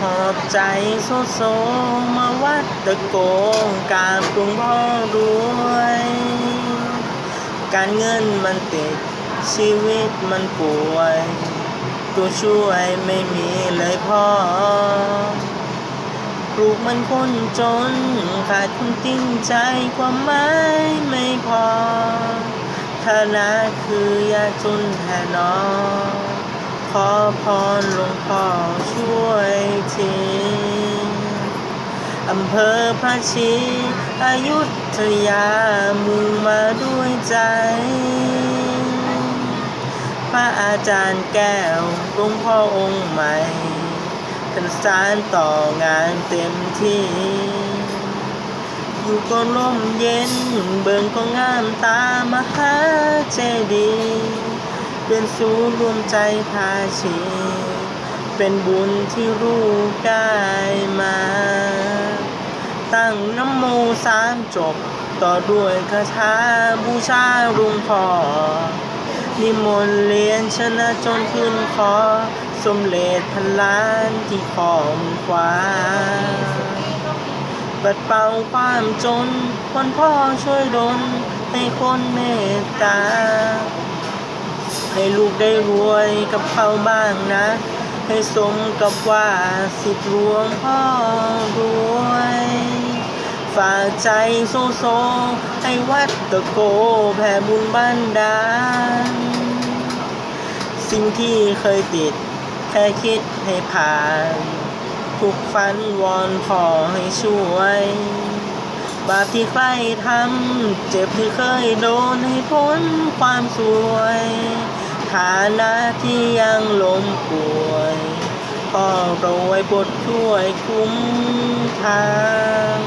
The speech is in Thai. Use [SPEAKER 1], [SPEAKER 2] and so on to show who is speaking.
[SPEAKER 1] หอบใจโซโซมาวัดตะโกกาบหลวงพ่อรวย การเงินมันติดชีวิตมันป่วย ตัวช่วยไม่มีเลยพ่อปลูกมันคนจน ขาดคนจริงใจความหมายไม่พอฐานะคือยากจนแท้หนอขอพรหลวงพ่อช่วย ทีอำเภอพระชีอายุทยามุ่งมาด้วยใจ พระอาจารย์แก้วหลวงพ่อองค์ใหม่ท่านสารต่องานเต็มที่ อยู่ก็ร่มเย็นเบิ่งก็งามตามหาเจดีย์เป็นศูนย์รวมใจพาชี เป็นบุญที่ลูกได้มา ตั้งน้ำโมสามจบ ต่อด้วยคาถาบูชาลวงพ่อนิมนต์เรียนชนะจนขึ้นขอ สมเลดพันล้านที่ขอมขวาปัดเป่าความจน คนพ่อช่วยดลให้คนเมตตา ให้ลูกได้รวยกับเขาบ้างนะ ให้สมกับว่าสิทธิหลวงพ่อรวย ฝากใจโซโซ ให้วัดตะโกแผ่บุญบันดาลสิ่งที่เคยติด แค่คิดให้ผ่าน ทุกฝันวอนขอให้ช่วย บาปที่ใครทำ เจ็บที่เคยโดนให้พ้นความสวย ฐานะที่ยังล้มป่วย พ่อโปรยบทช่วยคุ้มทาง